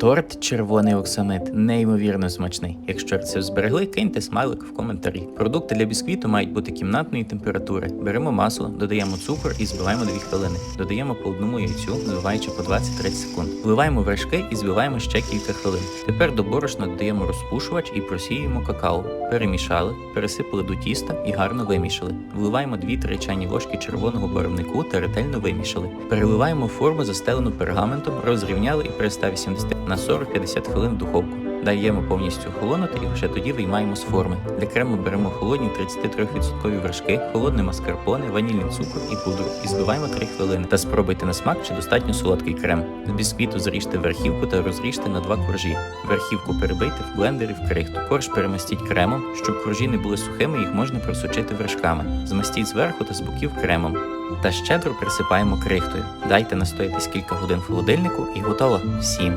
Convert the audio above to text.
Торт червоний оксамит неймовірно смачний. Якщо рецепт зберегли, киньте смайлик в коментарі. Продукти для бісквіту мають бути кімнатної температури. Беремо масло, додаємо цукор і збиваємо 2 хвилини. Додаємо по одному яйцю, збиваючи по 20-30 секунд. Вливаємо вершки і збиваємо ще кілька хвилин. Тепер до борошна додаємо розпушувач і просіюємо какао. Перемішали, пересипали до тіста і гарно вимішали. Вливаємо 2-3 чайні ложки червоного барвнику та ретельно вимішали. Переливаємо форму, застелену пергаментом, розрівняли і при 180 на 40-50 хвилин в духовку. Даємо повністю охолонути і вже тоді виймаємо з форми. Для крему беремо холодні 33% вершки, холодне маскарпоне, ванільний цукор і пудру і збиваємо 3 хвилини. Та спробуйте на смак, чи достатньо солодкий крем. З бісквіту зріжте верхівку та розріжте на два коржі. Верхівку перебийте в блендері в крихту. Корж перемастіть кремом, щоб коржі не були сухими, їх можна просочити вершками. Змастіть зверху та з боків кремом. Та щедро присипаємо крихтою. Дайте настоятись кілька годин в холодильнику і готово. Всім!